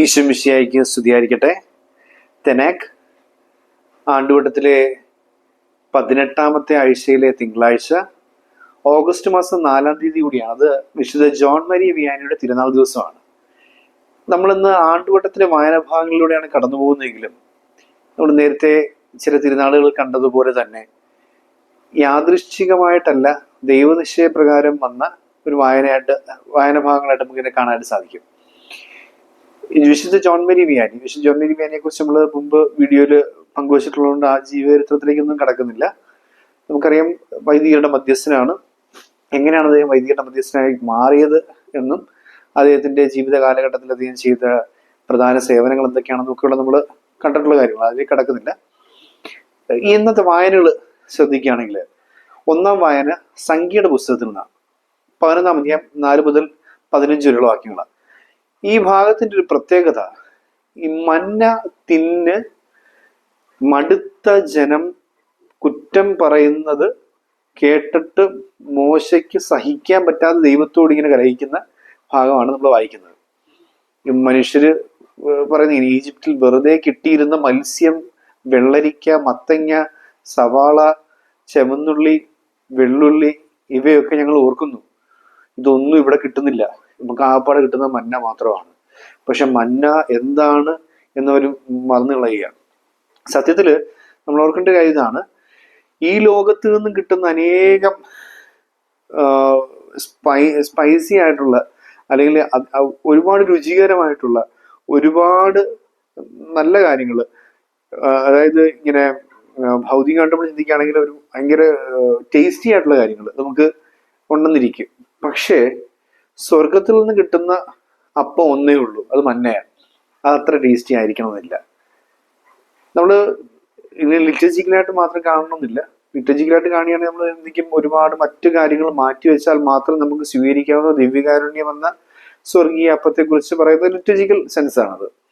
ഈശ്വമിഷിയായിക്ക് സ്തുതിയായിരിക്കട്ടെ. തെനാക് ആണ്ടുവട്ടത്തിലെ പതിനെട്ടാമത്തെ ആഴ്ചയിലെ തിങ്കളാഴ്ച ഓഗസ്റ്റ് മാസം നാലാം തീയതി കൂടിയാണ്. അത് വിശുദ്ധ ജോൺ മരി വിയാനിയുടെ തിരുനാൾ ദിവസമാണ്. നമ്മളിന്ന് ആണ്ടുവട്ടത്തിലെ വായനഭാഗങ്ങളിലൂടെയാണ് കടന്നു പോകുന്നതെങ്കിലും നമ്മൾ നേരത്തെ ചില തിരുനാളുകൾ കണ്ടതുപോലെ തന്നെ യാദൃശ്ചികമായിട്ടല്ല ദൈവനിശ്ചയപ്രകാരം വന്ന ഒരു വായനയായിട്ട് വായന ഭാഗങ്ങളായിട്ട് നമുക്കിനെ കാണാനായിട്ട് സാധിക്കും. വിശുദ്ധ ജോൺ മേരി വിയാനി വിശുദ്ധ ജോൺ മേരി വിയാനിയെ കുറിച്ച് നമ്മൾ മുമ്പ് വീഡിയോയിൽ പങ്കുവച്ചിട്ടുള്ളതുകൊണ്ട് ആ ജീവചരിത്രത്തിലേക്കൊന്നും കടക്കുന്നില്ല. നമുക്കറിയാം വൈദികരുടെ മധ്യസ്ഥനാണ്. എങ്ങനെയാണ് അദ്ദേഹം വൈദികരുടെ മധ്യസ്ഥനായി മാറിയത് എന്നും അദ്ദേഹത്തിന്റെ ജീവിത കാലഘട്ടത്തിൽ അദ്ദേഹം ചെയ്ത പ്രധാന സേവനങ്ങൾ എന്തൊക്കെയാണെന്ന് ഒക്കെയുള്ള നമ്മൾ കണ്ടിട്ടുള്ള കാര്യങ്ങൾ അതിലേക്ക് കടക്കുന്നില്ല. ഇന്നത്തെ വായനകൾ ശ്രദ്ധിക്കുകയാണെങ്കിൽ ഒന്നാം വായന സംഖ്യയുടെ പുസ്തകത്തിൽ നിന്നാണ്. പതിനൊന്നാം അധ്യായം നാല് മുതൽ പതിനഞ്ച് വരെയുള്ള വാക്യങ്ങളാണ്. ഈ ഭാഗത്തിന്റെ ഒരു പ്രത്യേകത ഈ മന്ന തിന്ന് മടുത്ത ജനം കുറ്റം പറയുന്നത് കേട്ടിട്ട് മോശയ്ക്ക് സഹിക്കാൻ പറ്റാതെ ദൈവത്തോട് ഇങ്ങനെ കലഹിക്കുന്ന ഭാഗമാണ് നമ്മൾ വായിക്കുന്നത്. ഏർ പറയുന്ന ഇങ്ങനെ ഈജിപ്തിൽ വെറുതെ കിട്ടിയിരുന്ന മത്സ്യം വെള്ളരിക്ക മത്തങ്ങ സവാള ചെമന്നുള്ളി വെള്ളുള്ളി ഇവയൊക്കെ ഞങ്ങൾ ഓർക്കുന്നു. ഇതൊന്നും ഇവിടെ കിട്ടുന്നില്ല. നമുക്ക് ആപ്പാടെ കിട്ടുന്ന മന്ന മാത്രമാണ്. പക്ഷെ മന്ന എന്താണ് എന്നൊരു മറന്നു കളയുകയാണ്. സത്യത്തിൽ നമ്മൾ ഓർക്കേണ്ട കാര്യം ഇതാണ്. ഈ ലോകത്ത് നിന്നും കിട്ടുന്ന അനേകം സ്പൈ സ്പൈസി ആയിട്ടുള്ള അല്ലെങ്കിൽ ഒരുപാട് രുചികരമായിട്ടുള്ള ഒരുപാട് നല്ല കാര്യങ്ങൾ അതായത് ഇങ്ങനെ ഭൗതികമായിട്ട് നമ്മൾ ചിന്തിക്കുകയാണെങ്കിൽ ഒരു ഭയങ്കര ടേസ്റ്റി ആയിട്ടുള്ള കാര്യങ്ങൾ നമുക്ക് ഉണ്ടെന്നിരിക്കും പക്ഷേ സ്വർഗത്തിൽ നിന്ന് കിട്ടുന്ന അപ്പം ഒന്നേ ഉള്ളൂ. അത് മഞ്ഞയാണ്. അത് അത്ര ടേസ്റ്റി ആയിരിക്കണമെന്നില്ല. നമ്മൾ ഇനി ലിറ്റജിക്കലായിട്ട് മാത്രം കാണണമെന്നില്ല. ലിറ്റജിക്കലായിട്ട് കാണുകയാണെങ്കിൽ നമ്മൾ എന്തെങ്കിലും ഒരുപാട് മറ്റു കാര്യങ്ങൾ മാറ്റി വെച്ചാൽ മാത്രം നമുക്ക് സ്വീകരിക്കാവുന്ന ദിവ്യകാരുണ്യം എന്ന സ്വർഗീയ അപ്പത്തെക്കുറിച്ച് പറയുന്നത് പറയുന്ന ലിറ്റജിക്കൽ സെൻസ് ആണത്.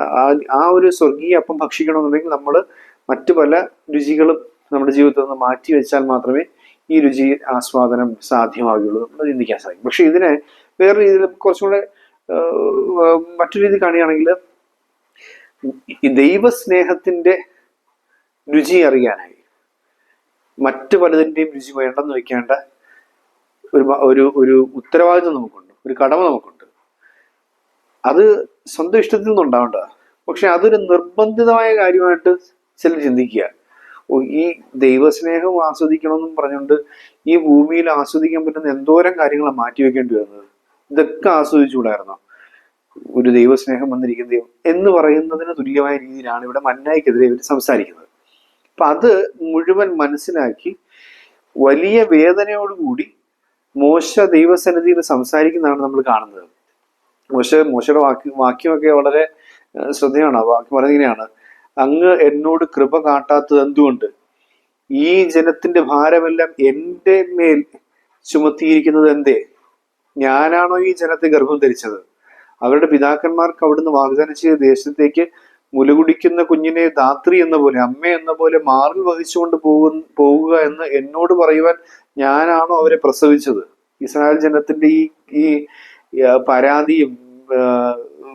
ആ- ആ ഒരു സ്വർഗീയ അപ്പം ഭക്ഷിക്കണമെന്നുണ്ടെങ്കിൽ നമ്മൾ മറ്റു പല രുചികളും നമ്മുടെ ജീവിതത്തിൽ നിന്ന് മാറ്റി വെച്ചാൽ മാത്രമേ ഈ രുചി ആസ്വാദനം സാധ്യമാകുള്ളൂ നമ്മൾ ചിന്തിക്കാൻ സാധിക്കും. പക്ഷെ ഇതിനെ വേറെ രീതിയിൽ കുറച്ചും കൂടെ രീതി കാണുകയാണെങ്കിൽ ദൈവസ്നേഹത്തിന്റെ രുചി അറിയാനായി മറ്റു പലതിന്റെയും രുചി വേണ്ടെന്ന് വെക്കേണ്ട ഒരു ഒരു ഒരു ഉത്തരവാദിത്വം നമുക്കുണ്ട് ഒരു കടമ നമുക്കുണ്ട്. അത് സ്വന്തം ഇഷ്ടത്തിൽ നിന്നുണ്ടാവേണ്ടതാണ് പക്ഷെ അതൊരു നിർബന്ധിതമായ കാര്യമായിട്ട് ചിലർ ചിന്തിക്കുക. ഈ ദൈവസ്നേഹം ആസ്വദിക്കണമെന്നും പറഞ്ഞുകൊണ്ട് ഈ ഭൂമിയിൽ ആസ്വദിക്കാൻ പറ്റുന്ന എന്തോരം കാര്യങ്ങളാണ് മാറ്റി വെക്കേണ്ടി വരുന്നത്? ഇതൊക്കെ ആസ്വദിച്ചുകൂടായിരുന്നോ? ഒരു ദൈവസ്നേഹം വന്നിരിക്കുന്ന ദൈവം എന്ന് പറയുന്നതിന് തുല്യമായ രീതിയിലാണ് ഇവിടെ മന്നായിക്കെതിരെ ഇവർ സംസാരിക്കുന്നത്. അപ്പൊ അത് മുഴുവൻ മനസ്സിലാക്കി വലിയ വേദനയോടുകൂടി മോശ ദൈവസന്നിധിയിൽ സംസാരിക്കുന്നതാണ് നമ്മൾ കാണുന്നത്. മോശ മോശയുടെ വാക്യ വാക്യമൊക്കെ വളരെ ശ്രദ്ധയാണ് വാക്യം പറയുന്നത് അങ്ങ് എന്നോട് കൃപ കാട്ടാത്തത് എന്തുകൊണ്ട്? ഈ ജനത്തിന്റെ ഭാരമെല്ലാം എന്റെ മേൽ ചുമത്തിയിരിക്കുന്നത് എന്തേ? ഞാനാണോ ഈ ജനത്തെ ഗർഭം ധരിച്ചത്? അവരുടെ പിതാക്കന്മാർക്ക് അവിടുന്ന് വാഗ്ദാനം ചെയ്ത ദേശത്തേക്ക് മുലകുടിക്കുന്ന കുഞ്ഞിനെ ധാത്രി എന്ന പോലെ അമ്മ എന്ന പോലെ മാറിൽ വഹിച്ചുകൊണ്ട് പോകു പോവുക എന്ന് എന്നോട് പറയുവാൻ ഞാനാണോ അവരെ പ്രസവിച്ചത്? ഇസ്രായേൽ ജനത്തിന്റെ ഈ ഈ പരാതിയും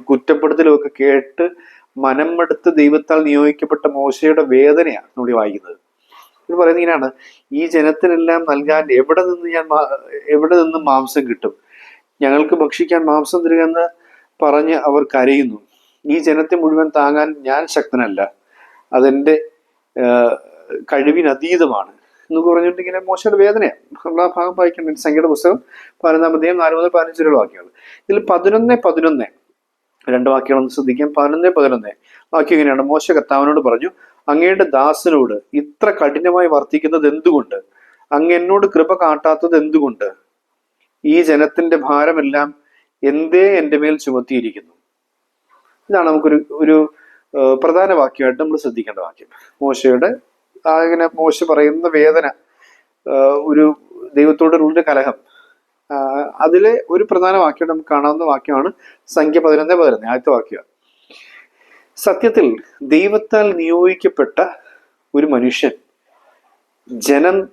കുറ്റപ്പെടുത്തലും ഒക്കെ കേട്ട് മനം എടുത്ത് ദൈവത്താൽ നിയോഗിക്കപ്പെട്ട മോശയുടെ വേദനയാണ് നമ്മൾ വായിക്കുന്നത്. ഇത് പറയുന്നത് ഇങ്ങനെയാണ്. ഈ ജനത്തിനെല്ലാം നൽകാൻ എവിടെ നിന്ന് ഞാൻ എവിടെ നിന്ന് മാംസം കിട്ടും? ഞങ്ങൾക്ക് ഭക്ഷിക്കാൻ മാംസം തരിക എന്ന് പറഞ്ഞ് അവർ കരയുന്നു. ഈ ജനത്തെ മുഴുവൻ താങ്ങാൻ ഞാൻ ശക്തനല്ല. അതെന്റെ കഴിവിനതീതമാണ് എന്നൊക്കെ പറഞ്ഞിട്ട് ഇങ്ങനെ മോശയുടെ വേദനയാണ്. നമ്മൾ ആ ഭാഗം വായിക്കേണ്ട സംഖ്യയുടെ പുസ്തകം പതിനൊന്നാം അധ്യായം നാല് മുതൽ പതിനഞ്ച് വരെയുള്ള വാക്യങ്ങൾ. ഇതിൽ പതിനൊന്ന് പതിനൊന്ന് രണ്ട് വാക്യങ്ങളൊന്ന് ശ്രദ്ധിക്കാം. പതിനൊന്ന് പതിനൊന്ന്. വാക്യം ഇങ്ങനെയാണ്. മോശ കർത്താവിനോട് പറഞ്ഞു അങ്ങയുടെ ദാസനോട് ഇത്ര കഠിനമായി വർത്തിക്കുന്നത് എന്തുകൊണ്ട്? അങ്ങ് എന്നോട് കൃപ കാട്ടാത്തത് എന്തുകൊണ്ട്? ഈ ജനത്തിന്റെ ഭാരമെല്ലാം എന്തേ എന്റെ മേൽ ചുമത്തിയിരിക്കുന്നു? ഇതാണ് നമുക്കൊരു ഒരു പ്രധാന വാക്യമായിട്ട് നമ്മൾ ശ്രദ്ധിക്കേണ്ട വാക്യം. മോശയുടെ ആ ഇങ്ങനെ മോശ പറയുന്ന വേദന ഒരു ദൈവത്തോടുള്ള കലഹം. അതിലെ ഒരു പ്രധാന വാക്യം നമുക്ക് കാണാവുന്ന വാക്യമാണ് സംഖ്യ പതിനൊന്ന് പതിനൊന്ന് ആദ്യത്തെ വാക്യം. സത്യത്തിൽ ദൈവത്താൽ നിയോഗിക്കപ്പെട്ട ഒരു മനുഷ്യൻ ജനം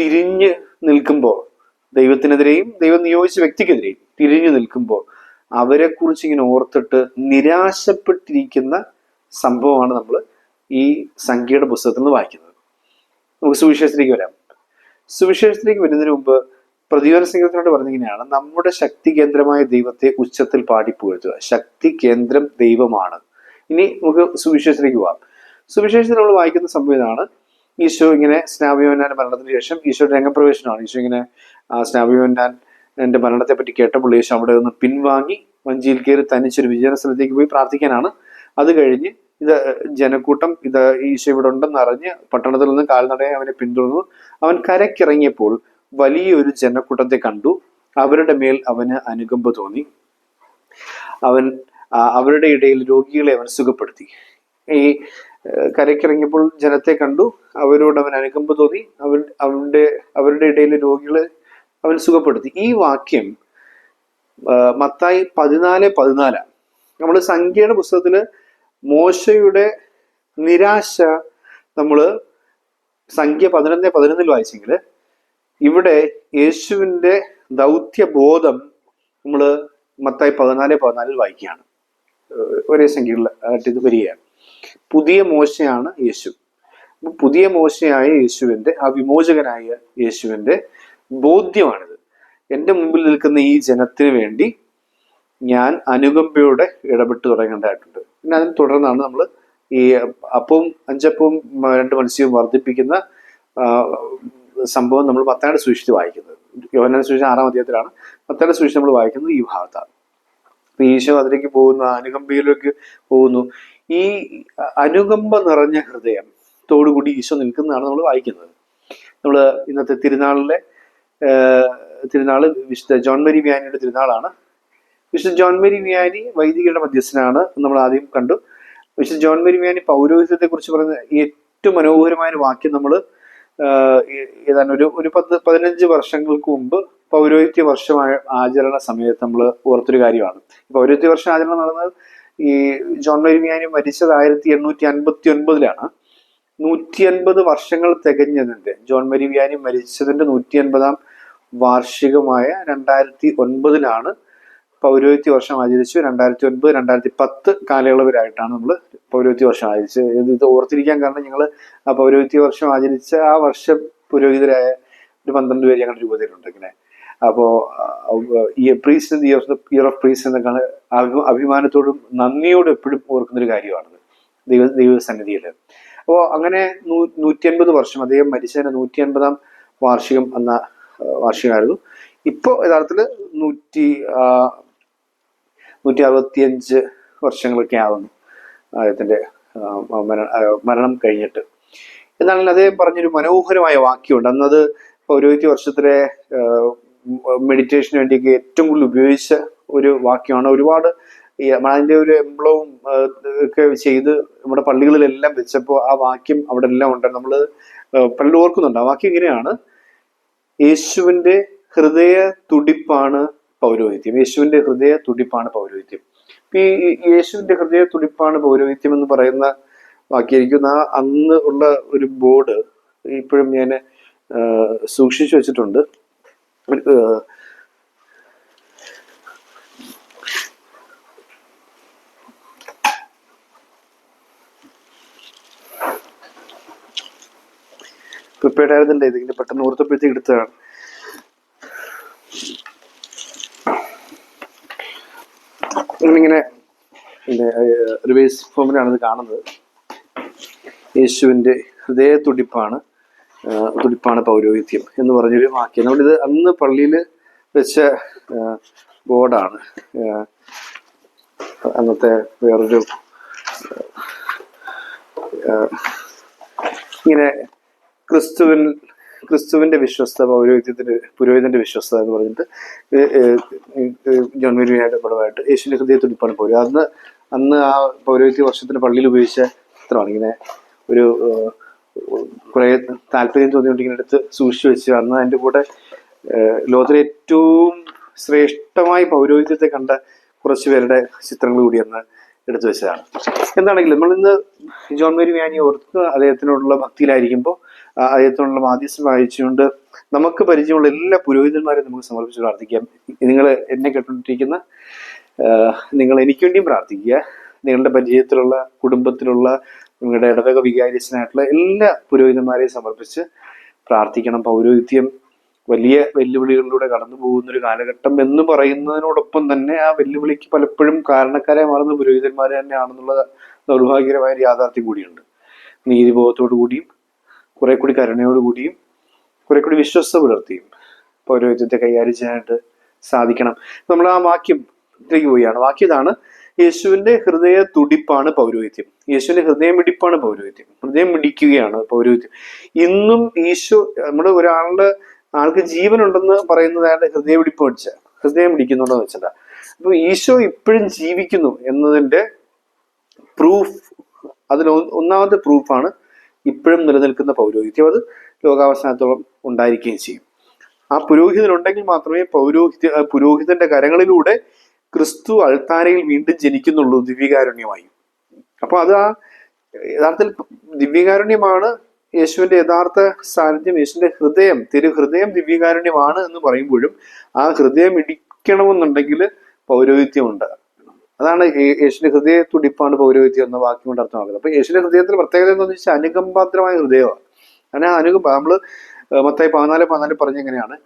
തിരിഞ്ഞ് നിൽക്കുമ്പോൾ ദൈവത്തിനെതിരെയും ദൈവം നിയോഗിച്ച വ്യക്തിക്കെതിരെയും തിരിഞ്ഞു നിൽക്കുമ്പോൾ അവരെ കുറിച്ച് ഇങ്ങനെ ഓർത്തിട്ട് നിരാശപ്പെട്ടിരിക്കുന്ന സംഭവമാണ് നമ്മൾ ഈ സംഖ്യയുടെ പുസ്തകത്തിൽ നിന്ന് വായിക്കുന്നത്. നമുക്ക് സുവിശേഷത്തിലേക്ക് വരാം. സുവിശേഷത്തിലേക്ക് വരുന്നതിന് മുമ്പ് പ്രതിയോന സിംഗത്തിനോട് പറഞ്ഞിങ്ങനെയാണ് നമ്മുടെ ശക്തി കേന്ദ്രമായ ദൈവത്തെ ഉച്ചത്തിൽ പാടിപ്പുകഴ്ത്തുക ശക്തി കേന്ദ്രം ദൈവമാണ്. ഇനി നമുക്ക് സുവിശേഷത്തിലേക്ക് പോവാം. സുവിശേഷത്തിൽ നമ്മൾ വായിക്കുന്ന സംഭവം ഇതാണ്. ഈശോ ഇങ്ങനെ സ്നാപയോന്നാന്റെ മരണത്തിന് ശേഷം ഈശോയുടെ രംഗപ്രവേശനമാണ്. ഈശോ ഇങ്ങനെ സ്നാപയോന്നാൻ എന്റെ മരണത്തെ പറ്റി കേട്ടപ്പോൾ ഈശോ അവിടെ നിന്ന് പിൻവാങ്ങി വഞ്ചിയിൽ കയറി തനിച്ചൊരു വിജയന സ്ഥലത്തേക്ക് പോയി പ്രാർത്ഥിക്കാനാണ്. അത് കഴിഞ്ഞ് ഇത് ജനക്കൂട്ടം ഇത് ഈശോ ഇവിടെ ഉണ്ടെന്ന് അറിഞ്ഞ് പട്ടണത്തിൽ നിന്ന് കാൽനടയെ അവനെ പിന്തുടർന്നു. അവൻ കരക്കിറങ്ങിയപ്പോൾ വലിയൊരു ജനക്കൂട്ടത്തെ കണ്ടു. അവരുടെ മേൽ അവന് അനുകമ്പ തോന്നി. അവൻ അവരുടെ ഇടയിൽ രോഗികളെ അവൻ സുഖപ്പെടുത്തി. ഈ കരയ്ക്കിറങ്ങിയപ്പോൾ ജനത്തെ കണ്ടു. അവരോട് അവൻ അനുകമ്പ തോന്നി. അവൻ അവരുടെ അവരുടെ ഇടയിൽ രോഗികളെ അവൻ സുഖപ്പെടുത്തി. ഈ വാക്യം മത്തായി പതിനാല് പതിനാലാണ് നമ്മൾ സംഖ്യയുടെ പുസ്തകത്തിൽ മോശയുടെ നിരാശ നമ്മൾ സംഖ്യ പതിനൊന്ന് പതിനൊന്നിൽ വായിച്ചെങ്കിൽ ഇവിടെ യേശുവിന്റെ ദൗത്യബോധം നമ്മൾ മത്തായി പതിനാല് പതിനാലിൽ വായിക്കുകയാണ്. ഒരേ സംഖ്യകളിൽ ഇത് വരികയാണ്. പുതിയ മോശയാണ് യേശു. പുതിയ മോശയായ യേശുവിന്റെ ആ വിമോചകനായ യേശുവിന്റെ ബോധ്യമാണിത്. എന്റെ മുമ്പിൽ നിൽക്കുന്ന ഈ ജനത്തിന് വേണ്ടി ഞാൻ അനുകമ്പയോടെ ഇടപെട്ട് തുടങ്ങേണ്ടതായിട്ടുണ്ട്. പിന്നെ അതിന് തുടർന്നാണ് നമ്മൾ ഈ അപ്പവും അഞ്ചപ്പവും രണ്ട് മത്സ്യവും വർദ്ധിപ്പിക്കുന്ന സംഭവം നമ്മൾ പത്താണ്ട് സൂക്ഷിച്ച് വായിക്കുന്നത്. യോഹനാൻ സൂക്ഷിച്ച ആറാം അധ്യായത്തിലാണ് പത്താണ്ട് സൂക്ഷിച്ച് നമ്മൾ വായിക്കുന്നത് ഈ ഭാഗത്താണ്. അപ്പൊ ഈശോ അതിലേക്ക് പോകുന്നു അനുകമ്പയിലേക്ക് പോകുന്നു. ഈ അനുകമ്പ നിറഞ്ഞ ഹൃദയം തോടുകൂടി ഈശോ നിൽക്കുന്നതാണ് നമ്മൾ വായിക്കുന്നത്. നമ്മൾ ഇന്നത്തെ തിരുനാളിലെ തിരുനാൾ വിശുദ്ധ ജോൺ മേരി വ്യാനിയുടെ തിരുനാളാണ്. വിശുദ്ധ ജോൺ മേരി വ്യാനി വൈദികരുടെ മധ്യസ്ഥനാണ് നമ്മൾ ആദ്യം കണ്ടു. വിശുദ്ധ ജോൺ മേരി വ്യാനി പൗരോഹിത്യത്തെ കുറിച്ച് പറയുന്ന ഏറ്റവും മനോഹരമായ വാക്യം നമ്മൾ ഏതാണ്ട് ഒരു ഒരു പത്ത് പതിനഞ്ച് വർഷങ്ങൾക്ക് മുമ്പ് പൗരോഹിത്യ വർഷമായ ആചരണ സമയത്ത് നമ്മൾ ഓർത്തൊരു കാര്യമാണ്. പൗരോഹിത്യ വർഷം ആചരണം നടന്നത് ഈ ജോൺ മെരിമിയാനി മരിച്ചത് ആയിരത്തി എണ്ണൂറ്റി അൻപത്തി ഒൻപതിലാണ് നൂറ്റി അൻപത് വർഷങ്ങൾ തികഞ്ഞതിന്റെ ജോൺ മെരിവിയാനി മരിച്ചതിന്റെ നൂറ്റി അൻപതാം വാർഷികമായ രണ്ടായിരത്തി ഒൻപതിലാണ് പൗരോഹിത്യ വർഷം ആചരിച്ചു. രണ്ടായിരത്തി ഒൻപത് രണ്ടായിരത്തി പത്ത് കാലയളവിലായിട്ടാണ് നമ്മൾ പൗരോഹിത്യ വർഷം ആചരിച്ചത്. ഇത് ഓർത്തിരിക്കാൻ കാരണം ഞങ്ങൾ ആ പൗരോഹിത്യ വർഷം ആചരിച്ച ആ വർഷം പുരോഹിതരായ ഒരു പന്ത്രണ്ട് പേര് ഞങ്ങളുടെ രൂപതയിലുണ്ട് ഇങ്ങനെ. അപ്പോൾ ഈ priest year of year of priest എന്നൊക്കെയാണ് അഭി- അഭിമാനത്തോടും നന്ദിയോടും എപ്പോഴും ഓർക്കുന്നൊരു കാര്യമാണത്. ദൈവ ദൈവസന്നിധിയിൽ അപ്പോൾ അങ്ങനെ നൂ നൂറ്റി അൻപത് വർഷം അദ്ദേഹം മരിച്ചതിന് നൂറ്റി അൻപതാം വാർഷികം എന്ന വാർഷികമായിരുന്നു. ഇപ്പോൾ യഥാർത്ഥത്തിൽ നൂറ്റി നൂറ്റി അറുപത്തിയഞ്ച് വർഷങ്ങളൊക്കെ ആവുന്നു അദ്ദേഹത്തിന്റെ മരണം കഴിഞ്ഞിട്ട്. എന്നാണെങ്കിൽ അദ്ദേഹം പറഞ്ഞൊരു മനോഹരമായ വാക്യമുണ്ട്. അന്നത് പൗരോഹിത്യ വർഷത്തിലെ മെഡിറ്റേഷന് വേണ്ടിയൊക്കെ ഏറ്റവും കൂടുതൽ ഉപയോഗിച്ച ഒരു വാക്യമാണ്. ഒരുപാട് ഈ അതിന്റെ ഒരു എംബ്ലവും ഒക്കെ ചെയ്ത് നമ്മുടെ പള്ളികളിലെല്ലാം വെച്ചപ്പോൾ ആ വാക്യം അവിടെ എല്ലാം ഉണ്ട്. നമ്മൾ പലരും ഓർക്കുന്നുണ്ട് ആ വാക്യം ഇങ്ങനെയാണ്. യേശുവിന്റെ ഹൃദയ തുടിപ്പാണ് പൗരോഹിത്യം. യേശുവിന്റെ ഹൃദയ തുടിപ്പാണ് പൗരോഹിത്യം. ഈ യേശുവിന്റെ ഹൃദയ തുടിപ്പാണ് പൗരോഹിത്യം എന്ന് പറയുന്ന വാക്യായിരിക്കും ആ അന്ന് ഉള്ള ഒരു ബോർഡ് ഇപ്പോഴും ഞാൻ സൂക്ഷിച്ചു വെച്ചിട്ടുണ്ട്. പ്രിപ്പയർഡ് ആയിരുന്നില്ല ഇതിങ്ങനെ പെട്ടെന്ന് ഓർത്തപ്പോഴത്തേക്ക് എടുത്തതാണ് ഇങ്ങനെ റിവേഴ്സ് ഫോമിലാണ് ഇത് കാണുന്നത്. യേശുവിന്റെ ഹൃദയ തുടിപ്പാണ് തുടിപ്പാണ് പൗരോഹിത്യം എന്ന് പറഞ്ഞൊരു വാക്യം. നമ്മളിത് അന്ന് പള്ളിയിൽ വെച്ച ബോർഡാണ്. അന്നത്തെ വേറൊരു ഇങ്ങനെ ക്രിസ്തുവിൻ ക്രിസ്തുവിന്റെ വിശ്വസ്ത പൗരോഹിത്യത്തിന്റെ പുരോഹിതന്റെ വിശ്വസ്ത എന്ന് പറഞ്ഞിട്ട് ഏ- ഏ- ഏ- ജോൺ മേരിയുടെ പടമായിട്ട് യേശുവിന്റെ ഹൃദയ തുടിപ്പാണ് പൗരോ. അന്ന് അന്ന് ആ പൗരോഹിത്യ വർഷത്തിന് പള്ളിയിൽ ഉപയോഗിച്ച ചിത്രമാണ്. ഇങ്ങനെ ഒരു കുറെ താല്പര്യം തോന്നിയോണ്ട് ഇങ്ങനെ എടുത്ത് സൂക്ഷിച്ചു വെച്ച് അന്ന് അതിന്റെ കൂടെ ലോകത്തിലെ ഏറ്റവും ശ്രേഷ്ഠമായി പൗരോഹിത്യത്തെ കണ്ട കുറച്ച് പേരുടെ ചിത്രങ്ങൾ കൂടി അന്ന് എടുത്തു വെച്ചതാണ്. എന്താണെങ്കിലും നമ്മളിന്ന് ജോൺ മേരി വ്യാനി ഓർത്ത് അദ്ദേഹത്തിനോടുള്ള ഭക്തിയിലായിരിക്കുമ്പോൾ അദ്ദേഹത്തിനോടുള്ള മാധ്യസ്ഥം വായിച്ചുകൊണ്ട് നമുക്ക് പരിചയമുള്ള എല്ലാ പുരോഹിതന്മാരെയും നമുക്ക് സമർപ്പിച്ച് പ്രാർത്ഥിക്കാം. നിങ്ങൾ എന്നെ കേട്ടുകൊണ്ടിരിക്കുന്ന നിങ്ങൾ എനിക്ക് വേണ്ടിയും പ്രാർത്ഥിക്കുക. നിങ്ങളുടെ പരിചയത്തിലുള്ള കുടുംബത്തിലുള്ള നിങ്ങളുടെ ഇടവക വികാരിച്ചനായിട്ടുള്ള എല്ലാ പുരോഹിതന്മാരെയും സമർപ്പിച്ച് പ്രാർത്ഥിക്കണം. പൗരോഹിത്യം വലിയ വെല്ലുവിളികളിലൂടെ കടന്നു പോകുന്ന ഒരു കാലഘട്ടം എന്ന് പറയുന്നതിനോടൊപ്പം തന്നെ ആ വെല്ലുവിളിക്ക് പലപ്പോഴും കാരണക്കാരെ മാറുന്ന പുരോഹിതന്മാർ തന്നെയാണെന്നുള്ള ദൗർഭാഗ്യകരമായ ഒരു യാഥാർത്ഥ്യം കൂടിയുണ്ട്. നീതിബോധത്തോടു കൂടിയും കുറെ കൂടി കരുണയോടുകൂടിയും കുറെ കൂടി വിശ്വസ്ത പുലർത്തിയും പൗരോഹിത്യത്തെ കൈകാര്യം ചെയ്യാനായിട്ട് സാധിക്കണം. നമ്മൾ ആ പോവുകയാണ് വാക്യം ഇതാണ് യേശുവിന്റെ ഹൃദയ തുടിപ്പാണ് പൗരോഹിത്യം. യേശുവിന്റെ ഹൃദയം മിടിപ്പാണ് പൗരോഹിത്യം. ഹൃദയം മിടിക്കുകയാണ് പൗരോഹിത്യം. ഇന്നും ഈശോ നമ്മുടെ ഒരാളുടെ ആൾക്ക് ജീവനുണ്ടെന്ന് പറയുന്നത് അയാളുടെ ഹൃദയമിടിപ്പ് വെച്ച. ഹൃദയം പിടിക്കുന്നുണ്ടെന്ന് വെച്ചാൽ അപ്പൊ ഈശോ ഇപ്പോഴും ജീവിക്കുന്നു എന്നതിന്റെ പ്രൂഫ് അതിൽ ഒന്നാമത്തെ പ്രൂഫാണ് ഇപ്പോഴും നിലനിൽക്കുന്ന പൗരോഹിത്യം. അത് ലോകാവസാനത്തോളം ഉണ്ടായിരിക്കുകയും ചെയ്യും. ആ പുരോഹിതനുണ്ടെങ്കിൽ മാത്രമേ പൗരോഹിത്യ പുരോഹിതന്റെ കരങ്ങളിലൂടെ ക്രിസ്തു അൾത്താരയിൽ വീണ്ടും ജനിക്കുന്നുള്ളൂ ദിവ്യകാരുണ്യമായി. അപ്പൊ അത് ആ യഥാർത്ഥത്തിൽ ദിവ്യകാരുണ്യമാണ് യേശുവിന്റെ യഥാർത്ഥ സാന്നിധ്യം യേശുവിന്റെ ഹൃദയം തിരുഹൃദയം ദിവ്യകാരുണ്യമാണ് എന്ന് പറയുമ്പോഴും ആ ഹൃദയം ഇടിക്കണമെന്നുണ്ടെങ്കിൽ പൗരോഹിത്യമുണ്ട്. അതാണ് യേശുവിന്റെ ഹൃദയ തുടിപ്പാണ് പൗരോഹിത്യം എന്ന വാക്യം കൊണ്ട് അർത്ഥമാക്കുന്നത്. അപ്പൊ യേശുവിന്റെ ഹൃദയത്തിൽ പ്രത്യേകത എന്ന് വെച്ചാൽ അനുകമ്പാത്രമായ ഹൃദയമാണ്. അങ്ങനെ ആ അനുകമ്പ നമ്മൾ മത്തായി പതിനാല് പതിനാല് പറഞ്ഞെങ്ങനെയാണ്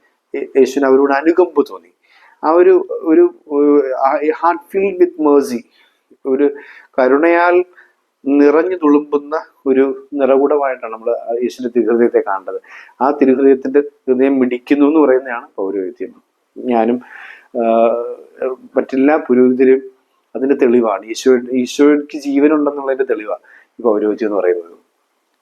യേശുവിന് അവരോട് അനുകമ്പ് തോന്നി. ആ ഒരു ഒരു ഹാർട്ട് ഫീൽ വിത്ത് മേഴ്സി ഒരു കരുണയാൽ നിറഞ്ഞു തുളുമ്പുന്ന ഒരു നിറകുടമായിട്ടാണ് നമ്മൾ യേശുവിന്റെ തിരുഹൃദയത്തെ കാണേണ്ടത്. ആ തിരുഹൃദയത്തിന്റെ ഹൃദയം മിടിക്കുന്നു എന്ന് പറയുന്നതാണ് പൗരോഹിത്യം. ഞാനും മറ്റെല്ലാ പുരോഹിതരും അതിന്റെ തെളിവാണ്. ഈശോ ഈശോയ്ക്ക് ജീവനുണ്ടെന്നുള്ളതിന്റെ തെളിവാണ് ഈ പൗരോഹിത്യം എന്ന് പറയുന്നത്.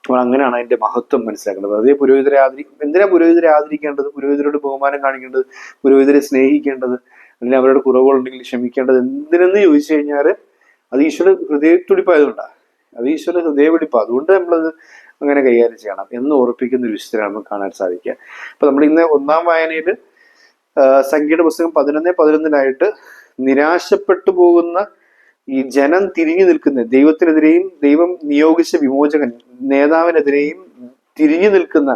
അപ്പോൾ അങ്ങനെയാണ് അതിന്റെ മഹത്വം മനസ്സിലാക്കേണ്ടത്. അതേ പുരോഹിതരെ ആദരി എന്തിനാ പുരോഹിതരെ ആദരിക്കേണ്ടത്? പുരോഹിതരോട് ബഹുമാനം കാണിക്കേണ്ടത്? പുരോഹിതരെ സ്നേഹിക്കേണ്ടത്? അല്ലെങ്കിൽ അവരുടെ കുറവുകളുണ്ടെങ്കിൽ ക്ഷമിക്കേണ്ടത് എന്തിനെന്ന് ചോദിച്ചു കഴിഞ്ഞാൽ അത് ഈശ്വര ഹൃദയത്തുടിപ്പായതുകൊണ്ടാണ് അത് ഈശ്വര ഹൃദയപിടിപ്പ് അതുകൊണ്ട് നമ്മളത് അങ്ങനെ കൈകാര്യം ചെയ്യണം എന്ന് ഓർപ്പിക്കുന്ന ഒരു വിശുദ്ധനാണ് നമുക്ക് കാണാൻ സാധിക്കുക. അപ്പൊ നമ്മൾ ഇന്ന് ഒന്നാം വായനയിൽ സംഖ്യയുടെ പുസ്തകം പതിനൊന്ന് പതിനൊന്നിനായിട്ട് നിരാശപ്പെട്ടു പോകുന്ന ഈ ജനം തിരിഞ്ഞു നിൽക്കുന്ന ദൈവത്തിനെതിരെയും ദൈവം നിയോഗിച്ച വിമോചകൻ നേതാവിനെതിരെയും തിരിഞ്ഞു നിൽക്കുന്ന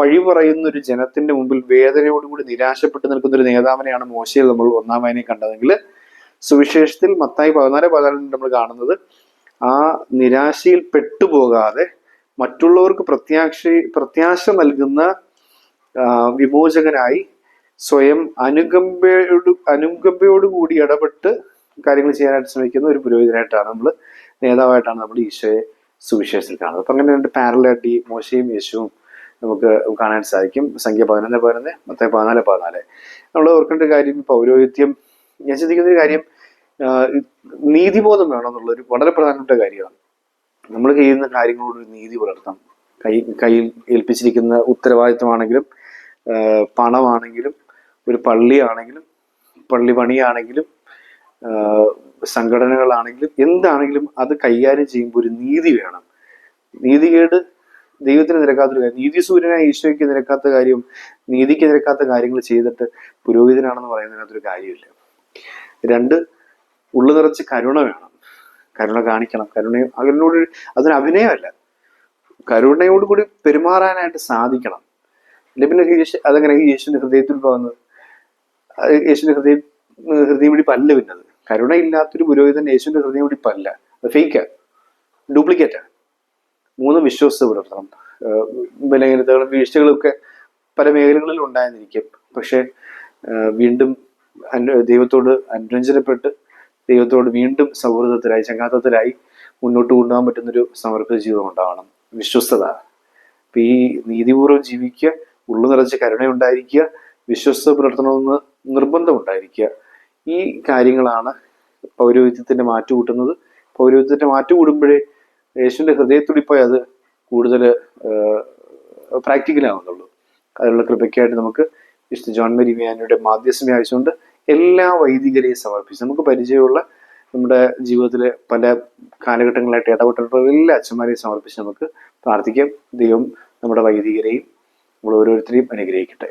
പഴി പറയുന്ന ഒരു ജനത്തിന്റെ മുമ്പിൽ വേദനയോടുകൂടി നിരാശപ്പെട്ടു നിൽക്കുന്ന ഒരു നേതാവിനെയാണ് മോശയിൽ നമ്മൾ ഒന്നാം വായനയിൽ കണ്ടതെങ്കിൽ സുവിശേഷത്തിൽ മത്തായി പതിനാല് പതിനാലിൽ നമ്മൾ കാണുന്നത് ആ നിരാശയിൽ പെട്ടുപോകാതെ മറ്റുള്ളവർക്ക് പ്രത്യാക്ഷ പ്രത്യാശ നൽകുന്ന വിമോചകനായി സ്വയം അനുകമ്പയോട് അനുകമ്പയോടുകൂടി ഇടപെട്ട് കാര്യങ്ങൾ ചെയ്യാനായിട്ട് ശ്രമിക്കുന്ന ഒരു പുരോഹിതനായിട്ടാണ് നമ്മൾ നേതാവായിട്ടാണ് നമ്മൾ ഈശോയെ സുവിശേഷത്തിൽ കാണുന്നത്. അപ്പം അങ്ങനെ രണ്ട് പാരലായിട്ട് ഈ മോശയും യേശുവും നമുക്ക് കാണാൻ സാധിക്കും. സംഖ്യ പതിനൊന്ന് പതിനൊന്ന് മൊത്തം പതിനാല് പതിനാല്. നമ്മൾ ഓർക്കേണ്ട കാര്യം പൗരോഹിത്യം ഞാൻ ചിന്തിക്കുന്ന ഒരു കാര്യം നീതിബോധം വേണം എന്നുള്ളൊരു വളരെ പ്രധാനപ്പെട്ട കാര്യമാണ്. നമ്മൾ ചെയ്യുന്ന കാര്യങ്ങളോട് ഒരു നീതി പുലർത്തണം. കൈ കയ്യിൽ ഏൽപ്പിച്ചിരിക്കുന്ന ഉത്തരവാദിത്വമാണെങ്കിലും പണമാണെങ്കിലും ഒരു പള്ളിയാണെങ്കിലും പള്ളി പണിയാണെങ്കിലും സംഘടനകളാണെങ്കിലും എന്താണെങ്കിലും അത് കൈകാര്യം ചെയ്യുമ്പോൾ ഒരു നീതി വേണം. നീതികേട് ദൈവത്തിന് നിരക്കാത്തൊരു കാര്യം. നീതി സൂര്യനായ ഈശോയ്ക്ക് നിരക്കാത്ത കാര്യം നീതിക്ക് നിരക്കാത്ത കാര്യങ്ങൾ ചെയ്തിട്ട് പുരോഹിതനാണെന്ന് പറയുന്നതിനകത്തൊരു കാര്യമില്ല. രണ്ട് ഉള്ളു നിറച്ച് കരുണ വേണം. കരുണ കാണിക്കണം. കരുണ അതിനോട് അതൊരു അഭിനയമല്ല. കരുണയോട് കൂടി പെരുമാറാനായിട്ട് സാധിക്കണം. ഇല്ല പിന്നെ യേശു അതങ്ങനെ? യേശുവിന്റെ ഹൃദയത്തിൽ പോകുന്നത്. യേശുവിന്റെ ഹൃദയം ഹൃദയമിടിപ്പല്ല പിന്നത്. കരുണയില്ലാത്തൊരു പുരോഹിതൻ യേശുവിന്റെ ഹൃദയമിടിപ്പല്ല അത് ഫേക്കാ ഡ്യൂപ്ലിക്കേറ്റാ മൂന്ന് വിശ്വസ്ത പുലർത്തണം. ബലഹീനതകളും വീഴ്ചകളൊക്കെ പല മേഖലകളിൽ ഉണ്ടായിരുന്നിരിക്കും പക്ഷെ വീണ്ടും ദൈവത്തോട് അനുരഞ്ജനപ്പെട്ട് ദൈവത്തോട് വീണ്ടും സൗഹൃദത്തിലായി ചങ്ങാത്തത്തിലായി മുന്നോട്ട് കൊണ്ടുപോകാൻ പറ്റുന്നൊരു സമർപ്പിത ജീവിതം ഉണ്ടാവണം. വിശ്വസ്തത. അപ്പൊ ഈ നീതിപൂർവം ജീവിക്കുക ഉള്ളു നിറച്ച് കരുണയുണ്ടായിരിക്കുക വിശ്വസ്ത പുലർത്തണമെന്ന് നിർബന്ധമുണ്ടായിരിക്കുക. ഈ കാര്യങ്ങളാണ് പൗരോഹിത്യത്തിന്റെ മാറ്റു കൂട്ടുന്നത് പൗരോഹിത്യത്തിന്റെ പോയി ഹൃദയത്തുടിപ്പായി അത് കൂടുതൽ പ്രാക്ടിക്കൽ ആവുന്നുള്ളൂ അതിനുള്ള കൃപയ്ക്കായിട്ട് നമുക്ക് വിശുദ്ധ ജോൺ മേരി വ്യാനിയുടെ മാധ്യസ്ഥമേ ആവശ്യമുണ്ട്. എല്ലാ വൈദികരെയും സമർപ്പിച്ച് നമുക്ക് പരിചയമുള്ള നമ്മുടെ ജീവിതത്തിലെ പല കാലഘട്ടങ്ങളായിട്ട് ഇടപെട്ടിട്ടുള്ള എല്ലാ അച്ഛന്മാരെയും സമർപ്പിച്ച് നമുക്ക് പ്രാർത്ഥിക്കാം. ദൈവം നമ്മുടെ വൈദികരെയും നമ്മൾ ഓരോരുത്തരെയും അനുഗ്രഹിക്കട്ടെ.